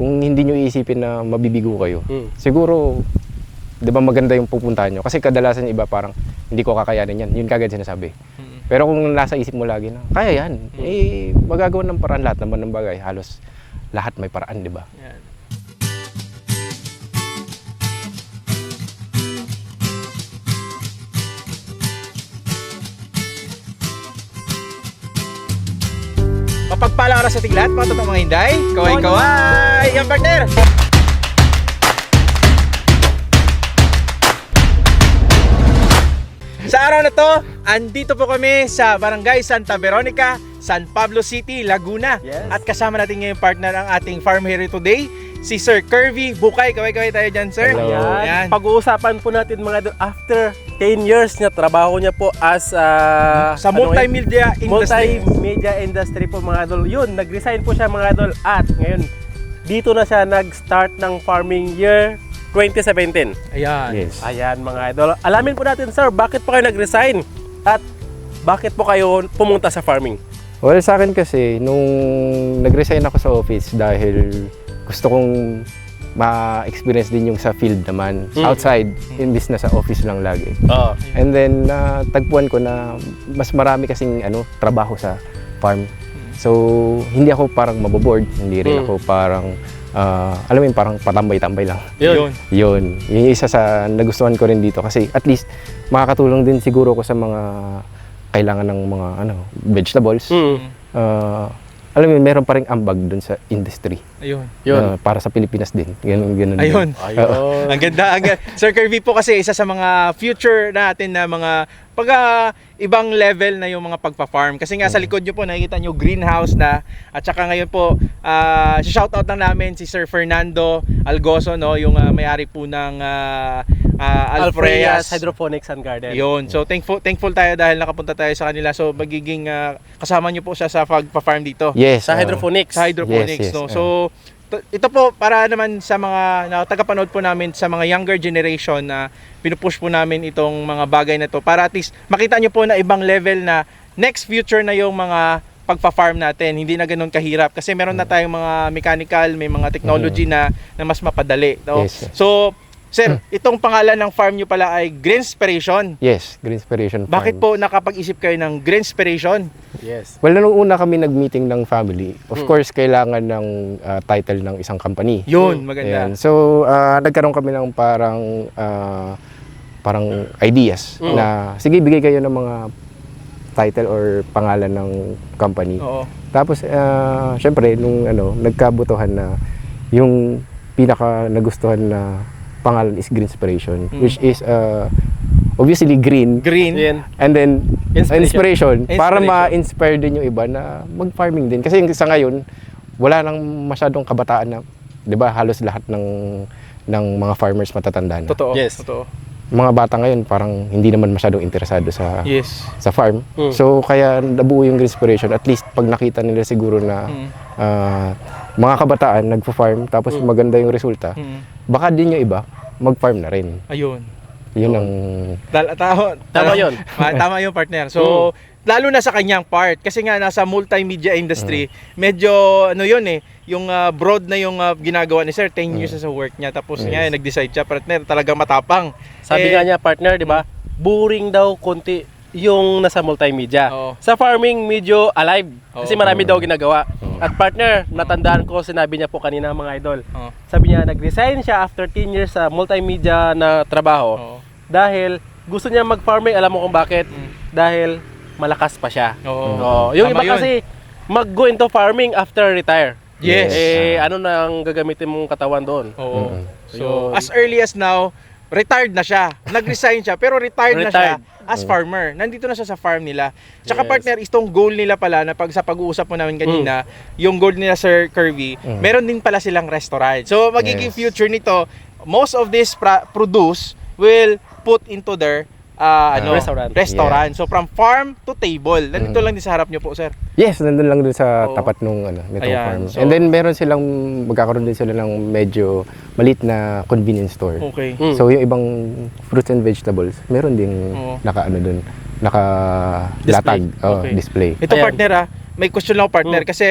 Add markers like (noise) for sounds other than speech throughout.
kung hindi nyo iisipin na mabibigo kayo, Mm. siguro, di ba maganda yung pupuntahan nyo? Kasi kadalasan yung iba parang, hindi ko kakayanin yan. Yun kagad sinasabi. Pero kung nasa isip mo lagi na, kaya yan, eh, magagawa ng paraan lahat naman ng bagay. Halos lahat may paraan, di ba? Yan. Mapagpalang oras sa tiglat, mga totoong mga hinday. Kaway kaway! Yan partner! Sa araw na to, andito po kami sa Barangay Santa Veronica, San Pablo City, Laguna. Yes. At kasama natin ngayon partner ang ating farm hero today, si Sir Curvy Bukay. Kaway-kaway tayo dyan, sir. Hello. Yan. Yan. Pag-uusapan po natin mga idol, after 10 years na trabaho niya po as ah, Sa ano multimedia ngayon? industry. multimedia industry po mga idol. Yun, nag-resign po siya mga idol at ngayon dito na siya nag-start ng farming year 2017. Ayan. Yes. Ayan mga idol. Alamin po natin sir, bakit po kayo nag-resign at bakit po kayo pumunta sa farming? Well, sa akin kasi, nung nag-resign ako sa office dahil gusto kong ma-experience din yung sa field naman. Mm. Outside, imbis na sa office lang lagi. Oo. And then, natagpuan ko na mas marami kasing ano, trabaho sa farm. So, hindi ako parang maboboard, hindi rin Mm. ako parang, ah, alam mo yun, parang patambay-tambay lang. Yun. Yun, yun yung isa sa nagustuhan ko rin dito kasi at least makakatulong din siguro ko sa mga kailangan ng mga ano, vegetables. Mm. Ah, alam mo, yun, meron pa rin ambag dun sa industry. Ayun. Yun. Ah, para sa Pilipinas din. Ganun, ganun. din. Ayun. Ayun. Ang ganda, ang ganda. Sir Kirby po kasi isa sa mga future natin na mga pag ah, ibang level na yung mga pagpa-farm. Kasi nga sa likod nyo po nakikita nyo greenhouse na at saka ngayon po uh, shoutout lang namin si Sir Fernando Algoso no, yung ah, may-ari po ng uh, Alfreas Hydroponics and Garden. Yun. So thankful thankful tayo dahil nakapunta tayo sa kanila. So magiging ah, kasama nyo po siya sa pagpa-farm dito. Yes. Sa ah, hydroponics. Sa hydroponics, Yes, yes, no? ah. So, ito po para naman sa mga na, tagapanood po namin sa mga younger generation na pinupush po namin itong mga bagay na to para at least makita nyo po na ibang level na next future na yung mga pagpa-farm natin. Hindi na ganun kahirap kasi meron Mm. na tayong mga mechanical, may mga technology na na mas mapadali, no? Yes, yes. So, sir, itong pangalan ng farm nyo pala ay Greenspiration. Yes, Green Inspiration Farm. Bakit po nakapag-isip kayo ng Greenspiration? Yes. Well, nung una kami nag-meeting ng family, of Mm. course, kailangan ng ah, title ng isang company. Yun, Mm. maganda. Ayan. So, ah, nagkaroon kami ng parang ah, parang ideas Mm. na sige, bigay kayo ng mga title or pangalan ng company. Oo. Tapos, ah, syempre, nung ano, nagkabutuhan na yung pinaka nagustuhan na pangalan is Green Inspiration, Mm. which is ah, obviously green. Green. Yan. And then, Inspiration. inspiration, para ma-inspire din yung iba na mag-farming din. Kasi sa ngayon, wala nang masyadong kabataan na, di ba, halos lahat ng ng mga farmers matatanda na. Totoo. Yes. Totoo. Mga bata ngayon, parang hindi naman masyadong interesado sa Yes. sa farm. Mm. So, kaya nabuo yung inspiration. At least, pag nakita nila siguro na Mm. ah, mga kabataan nagpo-farm, tapos Mm. maganda yung resulta, Mm. baka din yung iba, mag-farm na rin. Ayun. Yun ang... Dal- tama, Tama yun. Ma- (laughs) tama yung partner. So, lalo na sa kanyang part kasi nga nasa multimedia industry, medyo ano yun eh, yung ah, broad na yung ah, ginagawa ni Sir, 10 years na sa work niya tapos Yes. nga nag-decide siya partner, talagang matapang. Sabi Eh, nga niya partner, 'di ba? Boring daw konti yung nasa multimedia. Oo. Sa farming medyo alive kasi Oo. marami daw ginagawa. At partner, natandaan ko sinabi niya po kanina mga idol. Oo. Sabi niya nag-resign siya after 10 years sa multimedia na trabaho Oo. dahil gusto niya mag-farming, alam mo kung bakit? Mm. Dahil malakas pa siya. Oo. Oo. Yung Tama iba yun. kasi mag-go into farming after retire. Yes. Eh ano na ang gagamitin mong katawan doon? Oo. So, Ayun. as early as now, retired na siya. Nag-resign siya, pero retired, na siya Retired. as farmer. Nandito na siya sa farm nila. Tsaka Yes. partner, itong goal nila pala na pag sa pag-uusap mo namin kanina, yung goal nila Sir Kirby, Mm. meron din pala silang restaurant. So, magiging Yes. future nito, most of this pra- produce will put into their ah, ano, Restaurant. restaurant. So, from farm to table. Nandito Mm. lang din sa harap niyo po, sir. Yes, nandun lang dun sa Oo. tapat nung ano, nitong Ayan, farm. so- And then meron silang magkakaroon din sila ng medyo malit na convenience store. Okay. Mm. So yung ibang fruits and vegetables, meron ding Oo. naka ano dun, naka Display. latag, oh, Okay. display. Ito Ayan. partner ah, may question lang ako partner Mm. kasi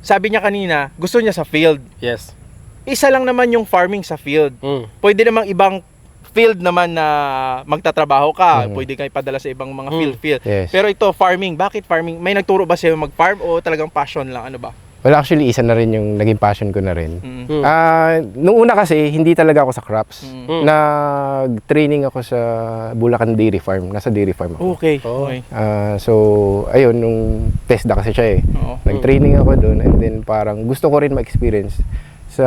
sabi niya kanina, gusto niya sa field. Yes. isa lang naman yung farming sa field. Mm. Pwede namang ibang field naman na magtatrabaho ka. Mhm. Pwede kayo padala sa ibang mga Mm. field field. Yes. Pero ito farming, bakit farming? May nagturo ba sa'yo mag-farm o talagang passion lang ano ba? Well, actually, isa na rin yung naging passion ko na rin. Mm. Mm. Ah, nung una kasi, hindi talaga ako sa crops. Mm. Mm. Nag-training ako sa Bulacan Dairy Farm. Nasa dairy farm ako. Okay. Oh. okay. Ah, so, ayun, nung TESDA kasi siya eh. Oo. Nag-training ako doon and then parang gusto ko rin ma-experience sa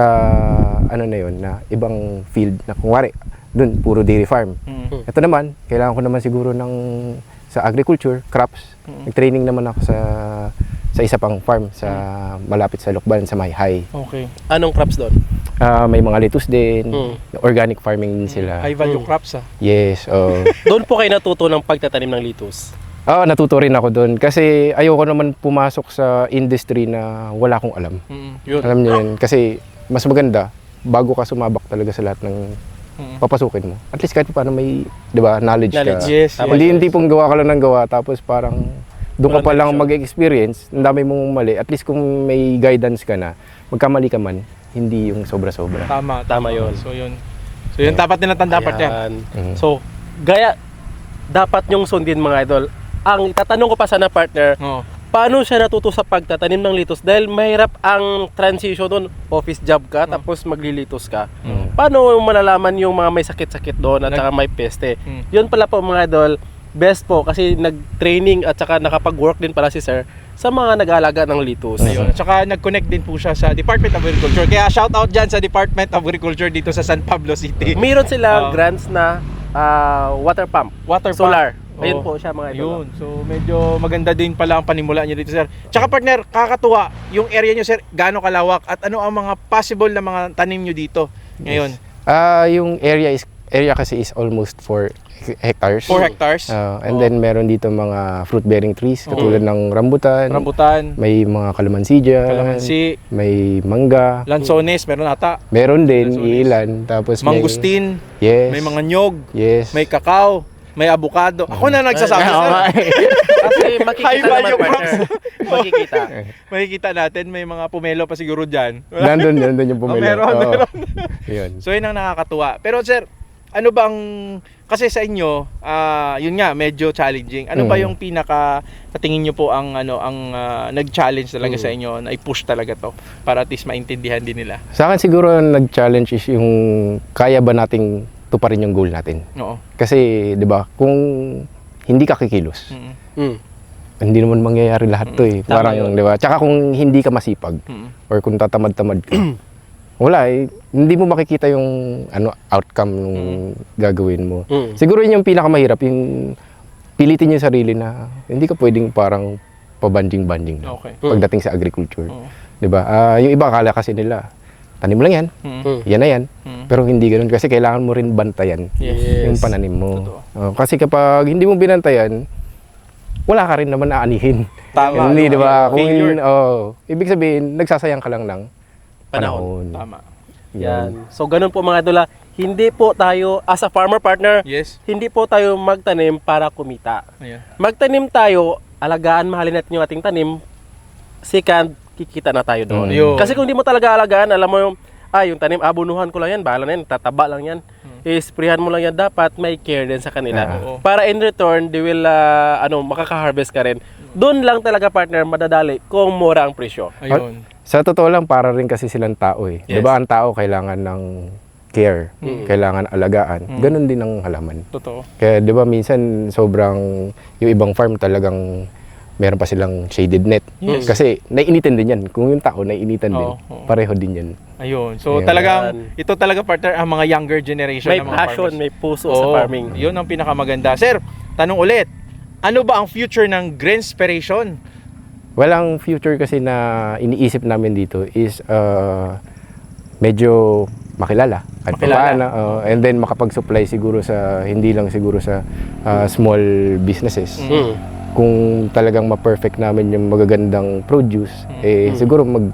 ano na yun, na ibang field na kunwari, doon, puro dairy farm. Mm. Ito naman, kailangan ko naman siguro ng sa agriculture, crops. Mm. Nag-training naman ako sa sa isa pang farm sa malapit sa Lukban sa Mayhay. Okay. Anong crops doon? Ah, may mga lettuce din, Mm. organic farming din sila. High value Mm. crops ah. Yes, oh. (laughs) Doon po kayo natuto ng pagtatanim ng litos. Oo, natuto rin ako doon kasi ayoko naman pumasok sa industry na wala akong alam. Mm. Yun. Alam niyo yun, kasi mas maganda bago ka sumabak talaga sa lahat ng Mm. papasukin mo. At least kahit paano may, 'di ba, knowledge, Knowledge, ka. Yes. Tama. Hindi yung tipong gawa ka lang ng gawa tapos parang doon ka pa lang mag-experience, ang dami mong mali. At least kung may guidance ka na, magkamali ka man, hindi yung sobra-sobra. Tama, Tama yun. So yun. So yun dapat nila tanda dapat yan. Mhm. So, gaya, dapat yung sundin mga idol. Ang tatanong ko pa sana partner, Oo. Paano siya natuto sa pagtatanim ng litos? Dahil mahirap ang transition doon. Office job ka, tapos maglilitos ka. Mm. Paano malalaman yung mga may sakit-sakit doon at Nag- saka may peste? Mm. Yun pala po mga idol, best po kasi nag-training at saka nakapag-work din pala si sir sa mga nag-aalaga ng litos. Ayun. At saka nag-connect din po siya sa Department of Agriculture. Kaya shout out dyan sa Department of Agriculture dito sa San Pablo City. Meron silang (laughs) Oo. grants na ah, water pump, Water pump. Ayun po siya mga idol. Yun. So medyo maganda din pala ang panimula niyo dito, sir. Tsaka partner, kakatuwa yung area niyo, sir, gaano kalawak at ano ang mga possible na mga tanim niyo dito ngayon? Ah, yung area is area kasi is almost 4 hectares. 4 hectares. Ah, and then meron dito mga fruit bearing trees katulad ng rambutan, rambutan, may mga kalamansi dyan, kalamansi, may mangga, lansones, meron ata, meron din Lansones. ilan tapos may- mangustin, yes. may mga nyog, yes. may kakao, may avocado. Ako na nagsasabi, Oo sir. Kasi High makikita value naman partner. makikita. Makikita natin, may mga pumelo pa siguro dyan. nandun, nandun yung pumila. Oh, meron, meron. Yun. So yun ang nakakatuwa. Pero sir, ano bang kasi sa inyo, ah, yun nga medyo challenging. Ano ba Mm. yung pinaka sa tingin niyo po ang ano ang ah, nag-challenge talaga Mm. sa inyo na i-push talaga to para at least maintindihan din nila. Sa akin siguro ang nag-challenge is yung kaya ba nating tuparin yung goal natin. Oo. Kasi, di ba, kung hindi ka kikilos, Mm. Mm. hindi naman mangyayari lahat to eh. Tama Parang, yun. di ba? Tsaka kung hindi ka masipag, Mm. or kung tatamad-tamad ka, (clears throat) wala eh. Hindi mo makikita yung ano outcome nung gagawin mo. Mm. Siguro yun yung pinakamahirap, yung pilitin yung sarili na hindi ka pwedeng parang pabanding-banding lang Okay. pagdating sa agriculture. Oo. 'Di ba? Ah, yung iba akala kasi nila, tanim mo lang 'yan, Mm. Mm. yan na 'yan. Mm. Pero hindi ganoon kasi kailangan mo rin bantayan Yes. yung pananim mo. Totoo. Oh, kasi kapag hindi mo binantayan, wala ka rin naman aanihin. Tama. Hindi, 'di ba? Kung Failure. oh, ibig sabihin, nagsasayang ka lang ng Panahon. panahon. Tama. Yan. So ganun po mga idol. ah. Hindi po tayo as a farmer partner, Yes. hindi po tayo magtanim para kumita. Ayan. Magtanim tayo, alagaan, mahalin natin yung ating tanim. Second, kikita na tayo doon. Mm. Kasi kung di mo talaga alagaan, alam mo yung, ah, yung tanim, abunuhan ko lang yan, bahala na yan, tataba lang yan. I-sprayhan mo lang yan, dapat may care din sa kanila. Hmm. Oo. Para in return, they will, ah, ano, makaka-harvest ka rin. Doon lang talaga partner, madadali kung mura ang presyo. Ayun. Sa totoo lang, para rin kasi silang tao eh. Yes. 'Di ba ang tao kailangan ng care, Mm. kailangan alagaan. Mm. Ganun din ang halaman. Totoo. Kaya 'di ba minsan sobrang yung ibang farm talagang meron pa silang shaded net. Yes. Kasi naiinitan din 'yan. Kung yung tao naiinitan din, Oo, oo. pareho din 'yan. Ayun. So Ayan. talagang ito talaga partner ang mga younger generation May ng mga passion, farmers. may puso Oo, sa farming. Yun ang pinakamaganda. Sir, tanong ulit. Ano ba ang future ng Greenspiration? Walang future kasi na iniisip namin dito is uh, medyo makilala. At Makilala. papaano, uh, and then makapag-supply siguro sa, hindi lang siguro sa uh, small businesses. Mm. Kung talagang ma-perfect namin yung magagandang produce, eh siguro mag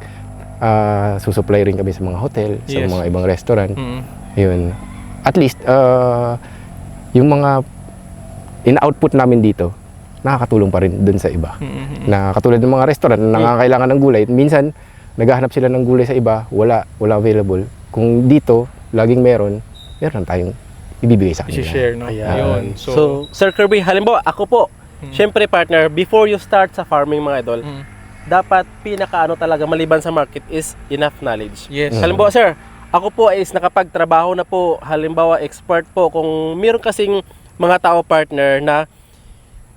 uh, susupply rin kami sa mga hotel, sa Yes. mga ibang restaurant. Mm. Yun. At least, uh, yung mga in-output namin dito, nakakatulong pa rin dun sa iba. Mm. Na katulad ng mga restaurant na nangangailangan ng gulay, minsan naghahanap sila ng gulay sa iba, wala, wala available. kung dito, laging meron, meron tayong ibibigay sa kanila. I-share, no? Ayan. Ayun. So, So, Sir Kirby, halimbawa, ako po, syempre partner, before you start sa farming mga idol, Mm. dapat pinakaano talaga maliban sa market is enough knowledge. yes. Mm. Halimbawa, sir, ako po is nakapagtrabaho na po, halimbawa, expert po. Kung meron kasing mga tao partner na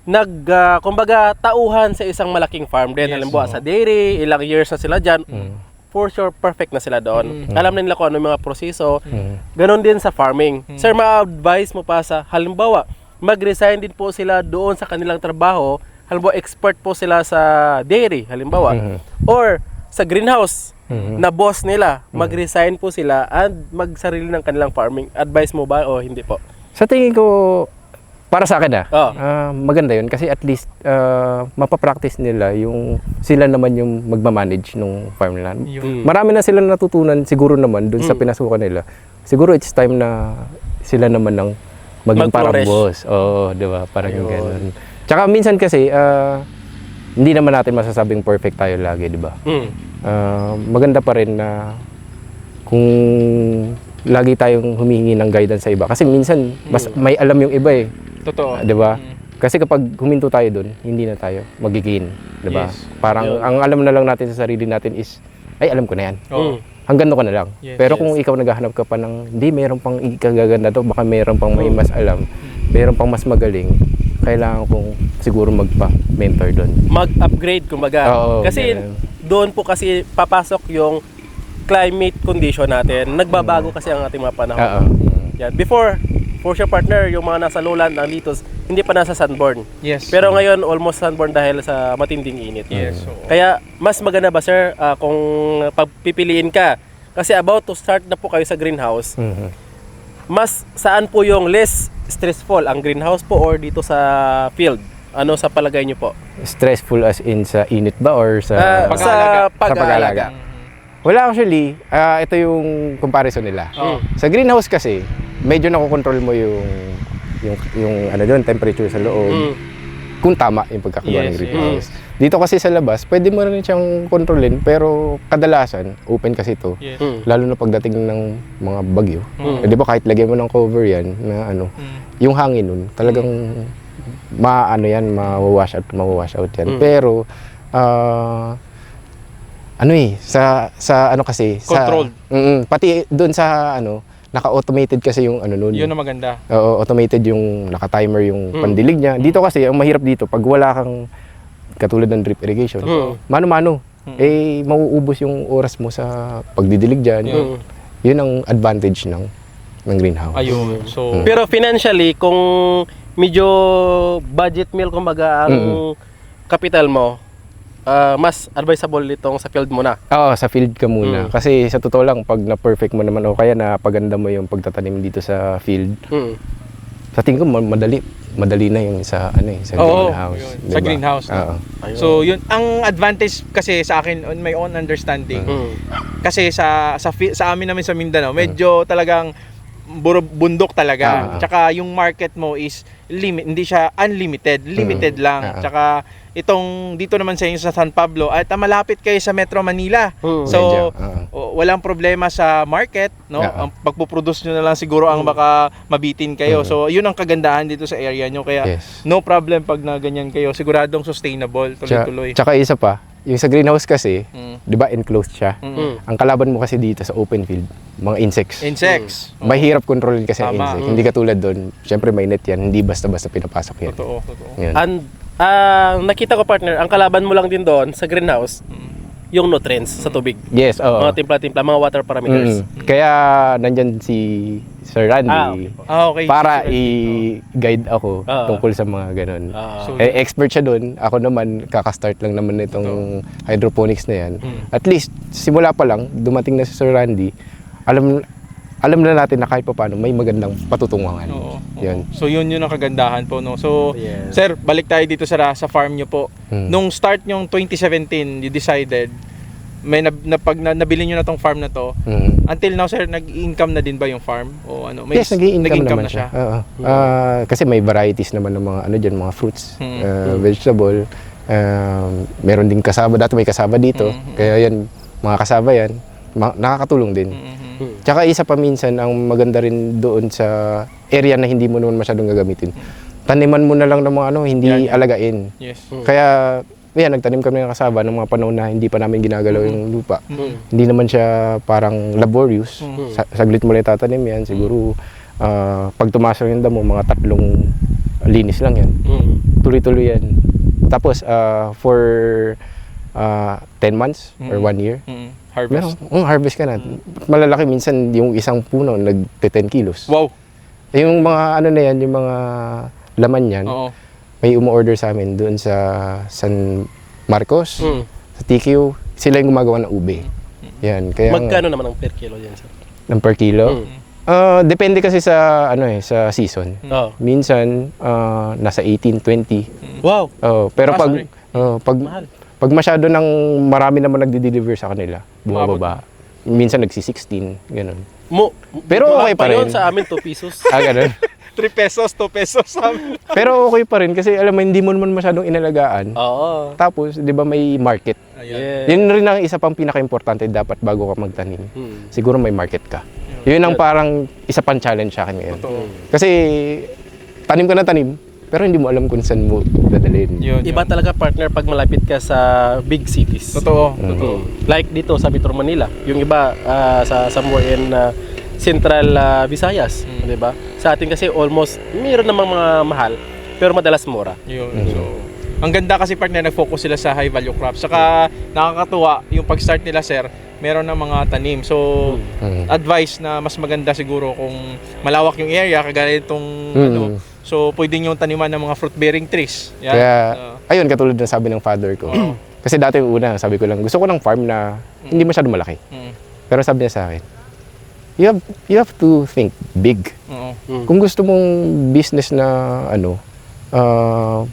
nag, ah, kumbaga, tauhan sa isang malaking farm din. Yes. Halimbawa, sa dairy, ilang years na sila dyan, Mm. for sure, perfect na sila doon. Mm. Alam na nila kung ano yung mga proseso. Mm. Ganon din sa farming. Mm. Sir, ma-advise mo pa sa, halimbawa, mag-resign din po sila doon sa kanilang trabaho. Halimbawa, expert po sila sa dairy, halimbawa. Mhm. Or sa greenhouse Mhm. na boss nila, mag-resign po sila and magsarili ng kanilang farming. Advice mo ba o hindi po? Sa tingin ko, para sa akin ah, Oh. ah, maganda yun kasi at least ah, mapapractice nila yung sila naman yung magmamanage ng farm nila. Yun. Marami na sila natutunan siguro naman dun sa Mm. pinasukan nila. Siguro it's time na sila naman ang maging parang boss. Oo, di ba? Parang Ayun. ganun. Tsaka minsan kasi, ah, hindi naman natin masasabing perfect tayo lagi, di ba? Mm. Ah, maganda pa rin na kung lagi tayong humihingi ng guidance sa iba. Kasi minsan, mas Mm. may alam yung iba eh. Totoo. Ah, di ba? Mm. Kasi kapag huminto tayo doon, hindi na tayo magiging, di ba? Yes. Parang Yun. ang alam na lang natin sa sarili natin is, ay alam ko na yan. Oo. Mm. Hanggang doon ka na lang. Yes, Pero yes. kung ikaw naghahanap ka pa ng, hindi, meron pang ikagaganda to, baka meron pang may Mm. mas alam, meron pang mas magaling, kailangan kong siguro magpa-mentor doon. Mag-upgrade, kumbaga. Oo, kasi ganun. doon po kasi papasok yung climate condition natin. Nagbabago kasi ang ating mga panahon. Oo. Yan. Before, for sure partner, yung mga nasa lowland, ang litos, hindi pa nasa sunborn. Yes. Pero ngayon, almost sunborn dahil sa matinding init. Yes. oo. Kaya, mas maganda ba sir, ah, kung pagpipiliin ka, kasi about to start na po kayo sa greenhouse, Mhm. mas saan po yung less stressful, ang greenhouse po or dito sa field? Ano sa palagay niyo po? Stressful as in sa init ba or sa... Ah, sa Sa pag-aalaga. pag-aalaga. Wala actually, ah, ito yung comparison nila. Oo. Sa greenhouse kasi, medyo nakokontrol mo yung yung yung ano doon, temperature sa loob. Mm. Kung tama yung pagkakagawa ng Yes, greenhouse. Dito kasi sa labas, pwede mo rin siyang kontrolin, pero kadalasan, open kasi ito. Yes. Mm. Lalo na pagdating ng mga bagyo. Mm. Eh, di ba kahit lagyan mo ng cover yan, na ano, Mm. yung hangin nun, talagang maano yan, ma-wash out, ma-wash out yan. Mm. Pero, ah, ano eh, sa, sa ano kasi, Controlled. Sa, Mm, pati doon sa ano, naka-automated kasi yung ano nun. Yun ang maganda. Oo, automated yung naka-timer yung Mm. pandilig niya. Dito kasi, ang mahirap dito, pag wala kang katulad ng drip irrigation, Mm. mano-mano, Mm. eh, mauubos yung oras mo sa pagdidilig dyan. Yeah. Mm. Yun ang advantage ng ng greenhouse. Ayun. So, Mm. Pero financially, kung medyo budget meal kumbaga ang Mm-mm. capital mo, ah, mas advisable itong sa field mo na. Oo, sa field ka muna. Mm. Kasi sa totoo lang, pag na-perfect mo naman o kaya na paganda mo yung pagtatanim dito sa field, Mm. sa tingin ko ma- madali. Madali na yung sa ano eh, sa Oo, greenhouse. yun. di Sa greenhouse? Oo. Ayun. so yun ang advantage kasi sa akin on my own understanding. Mm. Kasi sa sa sa amin namin sa Mindanao, medyo talagang buro, bundok talaga. Ah. Tsaka yung market mo is limit, hindi siya unlimited, limited lang. Ah. Tsaka itong dito naman sa inyo sa San Pablo, at ah, malapit kayo sa Metro Manila. Mm. So, o, walang problema sa market, no? Yeah. Ang pagpuproduce nyo na lang siguro ang baka mabitin kayo. Mm. So, yun ang kagandahan dito sa area nyo. Kaya, Yes. no problem pag na ganyan kayo. Siguradong sustainable, Tsaka, tuloy-tuloy. tsaka isa pa, yung sa greenhouse kasi, Mm. di ba enclosed siya? Mm. Mm. Ang kalaban mo kasi dito sa open field, mga insects. Insects. Oo. Mahirap kontrolin kasi ang Tama. insect. Mm. Hindi katulad doon, syempre may net yan, hindi basta-basta pinapasok yan. Totoo, totoo. Yan. And ah, nakita ko partner, ang kalaban mo lang din doon sa greenhouse, Mm. yung nutrients sa tubig. Yes, oo. Mga timpla-timpla, mga water parameters. Mm. Kaya nandyan si Sir Randy Ah, okay. Ah, okay. para i-guide ako Ah. tungkol sa mga ganun. Ah, So, eh, expert siya doon. Ako naman, kakastart lang naman nitong hydroponics na yan. Mm. At least, simula pa lang, dumating na si Sir Randy, alam alam na natin na kahit pa paano may magandang patutunguhan. Oo, oo. Yun. So yun yun ang kagandahan po no. So Yes. sir, balik tayo dito sa sa farm niyo po. Mm. Nung start yung 2017, you decided may na, na pag na, nabili niyo na tong farm na to. Mm. Until now sir, nag-income na din ba yung farm o ano? May yes, nag-i-income nag-income naman siya. Oo. Ah, kasi may varieties naman ng mga ano diyan, mga fruits, Mm. ah, vegetable. Um, meron din kasaba, dati may kasaba dito. Mm. Kaya yan, mga kasaba yan, ma- nakakatulong din. Mhm. Hmm. Tsaka isa pa minsan, ang maganda rin doon sa area na hindi mo naman masyadong gagamitin. Taniman mo na lang ng mga ano, hindi Yan. alagain. Yes. Hmm. Kaya, yan, nagtanim kami ng kasaba ng mga panahon na hindi pa namin ginagalaw yung lupa. Mm. Hindi naman siya parang laborious. Mm. Sa- saglit mo lang tatanim yan. Siguro, ah, pag tumasok yung damo, mga tatlong linis lang yan. Mm. Tuloy-tuloy yan. Tapos, ah, for ah, 10 months or Mm. 1 year, Mm. meron, Harvest. mm, harvest ka na. Malalaki minsan yung isang puno nag-10 kilos. Wow. Yung mga ano na yan, yung mga laman yan, Oo. May umu-order sa amin doon sa San Marcos, Mm. sa TQ, sila yung gumagawa ng ube. Yan, kaya Magkano naman ang per kilo yan, sir? ng per kilo. Mm. Ah, depende kasi sa ano eh, sa season. Oh. Minsan ah, nasa 18, 20. Wow. Oh, pero pag oh, pag Mahal. pag masyado ng marami naman nagde-deliver sa kanila, bumababa. Minsan nagsi-16, ganun. Mo, Pero okay pa yun rin. sa amin 2 pesos. Ah, ganun. (laughs) 3 pesos, 2 pesos. (laughs) sabi. pero okay pa rin kasi alam mo hindi mo naman masyadong inalagaan. Oo. Tapos, 'di ba may market. Ayan. Yeah. Yun rin ang isa pang pinaka-importante dapat bago ka magtanim. Mm. Siguro may market ka. Yun ang parang isa pang challenge sa akin ngayon. Totoo. Kasi tanim ka na tanim, pero hindi mo alam kung saan mo dadalhin. Yun. Iba talaga partner pag malapit ka sa big cities. Totoo. Mm. Totoo. Like dito sa Metro Manila. Yung iba ah, sa somewhere in ah, Central ah, Visayas, Mm. 'di ba? Sa atin kasi almost mayroon namang mga mahal pero madalas mura. Yun. So, ang ganda kasi partner, nag-focus sila sa high value crops. Saka nakakatuwa yung pag-start nila sir, meron ng mga tanim. So, Mm. advice na mas maganda siguro kung malawak yung area, kagaya itong Mm. ano. So, pwedeng yung taniman ng mga fruit bearing trees. Yan. Kaya, Uh, ayun, katulad ng sabi ng father ko. Kasi dati yung una, sabi ko lang, gusto ko ng farm na hindi masyado malaki. mm, Pero sabi niya sa akin, you have, you have to think big. Mm. Kung gusto mong business na, ano, ah,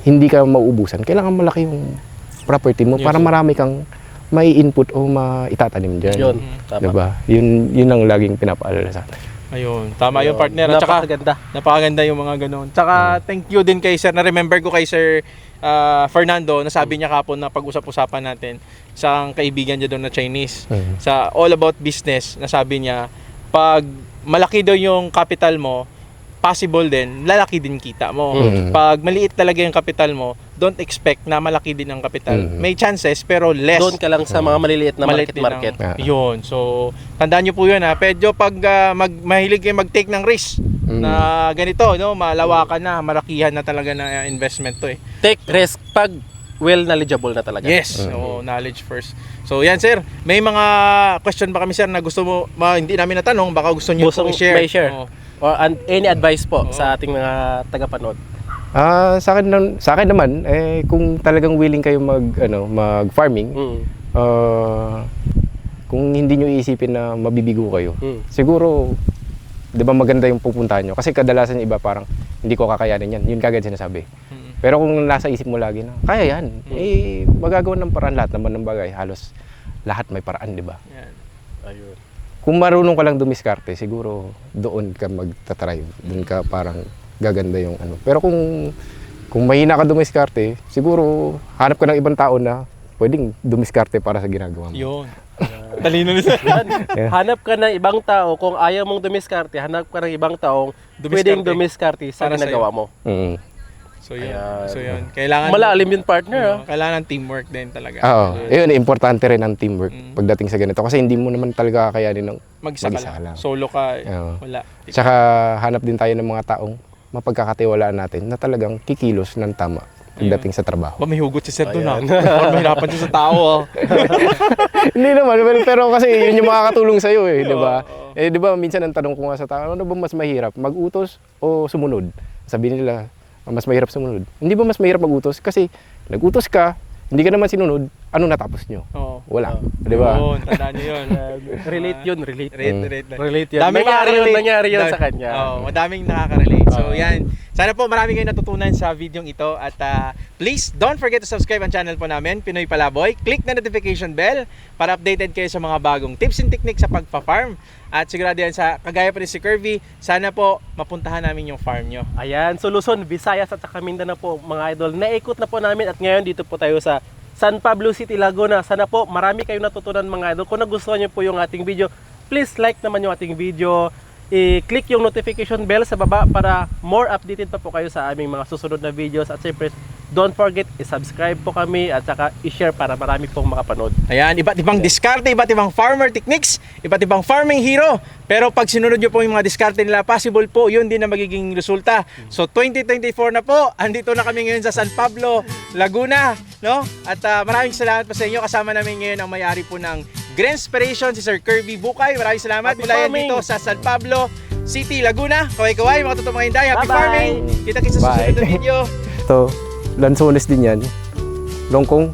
hindi ka mauubusan, kailangan malaki yung property mo Yes, para marami kang may input o maitatanim dyan. Yun, Mm. tama. Diba? Yun, yun ang laging pinapaalala sa akin. Ayun, tama yung Yun. partner. At saka, Napakaganda. napakaganda yung mga ganun. Tsaka, thank you din kay sir. Na-remember ko kay sir ah, Fernando, nasabi niya kapon na pag-usap-usapan natin sa kaibigan niya doon na Chinese. Mm. Sa all about business, nasabi niya, pag malaki daw yung capital mo, possible din, lalaki din kita mo. Mm. Pag maliit talaga yung capital mo, don't expect na malaki din ang capital. Mm. May chances, pero less. Doon ka lang sa mga maliliit na Maliit market din market. ang- Ah. Yun. So, tandaan nyo po yun ha. Pedyo pag ah, mag, mahilig kayo mag-take ng risk Mm. na ganito, no? Malawakan na, malakihan na talaga na investment to eh. Take risk pag well knowledgeable na talaga. Yes, Mm. oo, knowledge first. So, yan sir. May mga question ba kami sir na gusto mo, ma, hindi namin natanong, baka gusto nyo Gusto po mo i-share. may share. Oo. Or an- any advice po sa ating mga tagapanood. Ah, sa akin nam- sa akin naman eh kung talagang willing kayo mag ano, mag-farming, Mm. ah, kung hindi niyo iisipin na mabibigo kayo. Mm. Siguro 'di ba maganda yung pupuntahan nyo kasi kadalasan yung iba parang hindi ko kakayanin yan. Yun kagad sinasabi. Pero kung nasa isip mo lagi na kaya yan, eh magagawa ng paraan lahat naman ng bagay. Halos lahat may paraan, 'di ba? Yan. Ayun. Kung marunong ka lang dumiskarte, siguro doon ka magta-try. Doon ka parang gaganda yung ano. Pero kung kung mahina ka dumiskarte, siguro hanap ka ng ibang tao na pwedeng dumiskarte para sa ginagawa mo. Yun. (laughs) Talino ni sir. Hanap ka ng ibang tao, kung ayaw mong dumiskarte, hanap ka ng ibang taong Dumiskarte. pwedeng dumiskarte sa Para ginagawa mo. Mm. So yun. Ayan. So yun. Kailangan Malalim yun partner. Ah. kailangan ng teamwork din talaga. Oo. Ayun, importante rin ang teamwork Mm. pagdating sa ganito. Kasi hindi mo naman talaga kakayanin ng... Mag-isa ka Mag-isa lang. lang. Solo ka, eh, Oo. wala. Tsaka hanap din tayo ng mga taong mapagkakatiwalaan natin na talagang kikilos ng tama pagdating sa trabaho. Ba, may hugot si Sir doon ha. Ayan. (laughs) Parang mahirapan siya sa tao ah. (laughs) hindi naman, pero, pero kasi yun yung makakatulong sa'yo eh, di ba? Eh, di ba, minsan ang tanong ko nga sa tao, ano ba mas mahirap, mag-utos o sumunod? Sabi nila, "Ah, mas mahirap sumunod. Hindi ba mas mahirap mag-utos? Kasi nag-utos ka, hindi ka naman sinunod, ano natapos nyo? Oo. Wala. Oo. Di ba? Yun, tandaan nyo yun. relate yun, relate. Relate, Mm. relate. Relate yun. Daming nangyari yun, nangyari yun sa kanya. Oo, madaming nakaka-relate. So, Oo. yan. Sana po marami kayong natutunan sa video ito. At ah, please, don't forget to subscribe ang channel po namin, Pinoy Palaboy. Click na notification bell para updated kayo sa mga bagong tips and techniques sa pagpa-farm. At sigurado yan sa, kagaya pa rin si Curvy, sana po mapuntahan namin yung farm nyo. Ayan, so Luzon, Visayas at saka Mindanao po mga idol. Naikot na po namin at ngayon dito po tayo sa San Pablo City, Laguna. Sana po marami kayong natutunan mga idol. Kung nagustuhan niyo po yung ating video, please like naman yung ating video. I-click yung notification bell sa baba para more updated pa po kayo sa aming mga susunod na videos. At syempre, don't forget, i-subscribe po kami at saka i-share para marami pong makapanood. Ayan, iba't ibang diskarte, iba't ibang farmer techniques, iba't ibang farming hero. Pero pag sinunod nyo po yung mga diskarte nila, possible po, yun din na magiging resulta. So 2024 na po, andito na kami ngayon sa San Pablo, Laguna. No? At ah, maraming salamat po sa inyo. Kasama namin ngayon ang may-ari po ng Green Inspiration, si Sir Kirby Bukay. Maraming salamat. Happy Mula yan farming! dito sa San Pablo City, Laguna. Kaway-kaway, mga totoong mga hinday. Happy Bye-bye! farming! Kita-kita sa susunod na Bye. video. (laughs) Ito, lansones din yan. Longkong.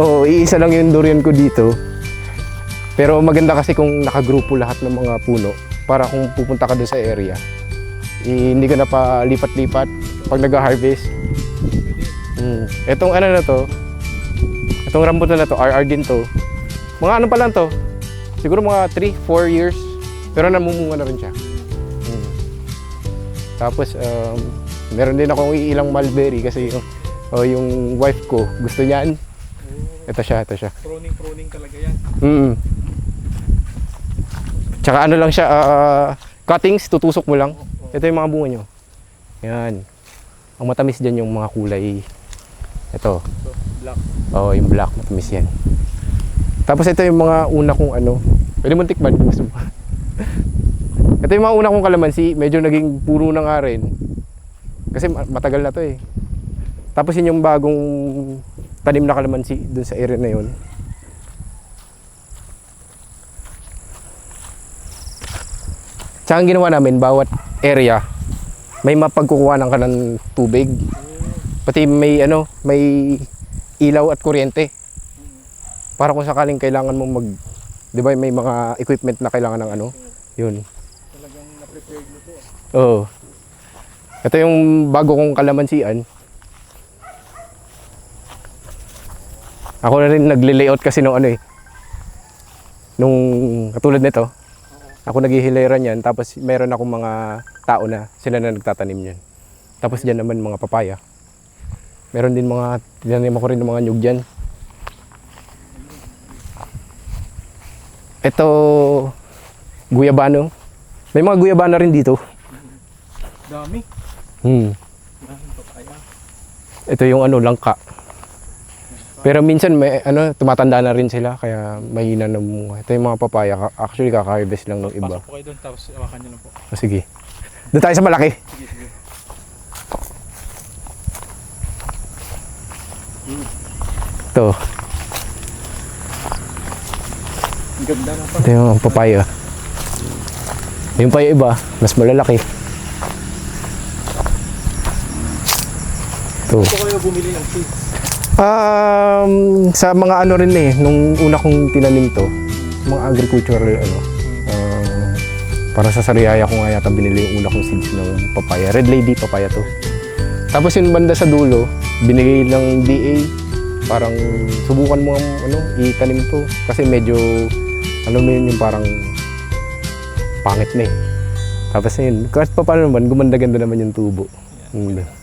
Oo, iisa lang yung durian ko dito. Pero maganda kasi kung nakagrupo lahat ng mga puno para kung pupunta ka doon sa area. eh, hindi ka na pa lipat-lipat pag nag-harvest. Mm. Etong ano na to, etong rambutan na to, RR din to. Mga ano pa lang to, siguro mga 3, 4 years. Pero namumunga na rin siya. Mm. Tapos, um, meron din akong ilang mulberry kasi yung, oh, yung wife ko gusto niyan. Ito siya, ito siya. Pruning-pruning talaga yan. Mm. Tsaka ano lang siya, ah, cuttings, tutusok mo lang. Ito yung mga bunga nyo. Yan. Ang matamis dyan yung mga kulay. Ito. black. Oo, yung black, matamis yan. Tapos ito yung mga una kong ano, pwede mo tikman kung gusto mo. Ito yung mga una kong kalamansi, medyo naging puro na nga rin. Kasi ma- matagal na to eh. Tapos yun yung bagong tanim na kalamansi dun sa area na yun. Tsaka ang ginawa namin, bawat area, may mapagkukuha ng ka ng tubig. Pati may ano, may ilaw at kuryente. Para kung sakaling kailangan mong mag 'di ba may mga equipment na kailangan ng ano, 'yun. Talagang na-prepared mo to. Oo. Ito yung bago kong kalamansian. Ako na rin nagle-layout kasi nung ano eh. Nung katulad nito. Ako naghihilera niyan tapos meron akong mga tao na sila na nagtatanim niyan. Tapos diyan naman mga papaya. Meron din mga tinanim ako rin ng mga nyug dyan. Ito guyabano. May mga guyabano rin dito. Dami. Hmm. Ito yung ano, langka. Pero minsan may ano, tumatanda na rin sila kaya mahina na bunga. Ito yung mga papaya. Actually, kaka-harvest lang ng iba. Pasok po kayo doon tapos awakan nyo lang po. O, sige. Doon tayo sa malaki. Sige, sige. Ito. Ang ganda na pa. Ito yung papaya. Yung pa yung iba, mas malalaki. Ito. Gusto kayo bumili ng seeds. Um, sa mga ano rin eh, nung una kong tinanim to, mga agricultural ano, um, para sa sariaya ko nga yata binili yung una kong seeds ng papaya. Red Lady papaya to. Tapos yung banda sa dulo, binigay ng DA, parang subukan mo ano, itanim to. Kasi medyo, ano mo yun, yung parang pangit na eh. Tapos yun, kahit pa paano naman, gumanda-ganda naman yung tubo. Mm.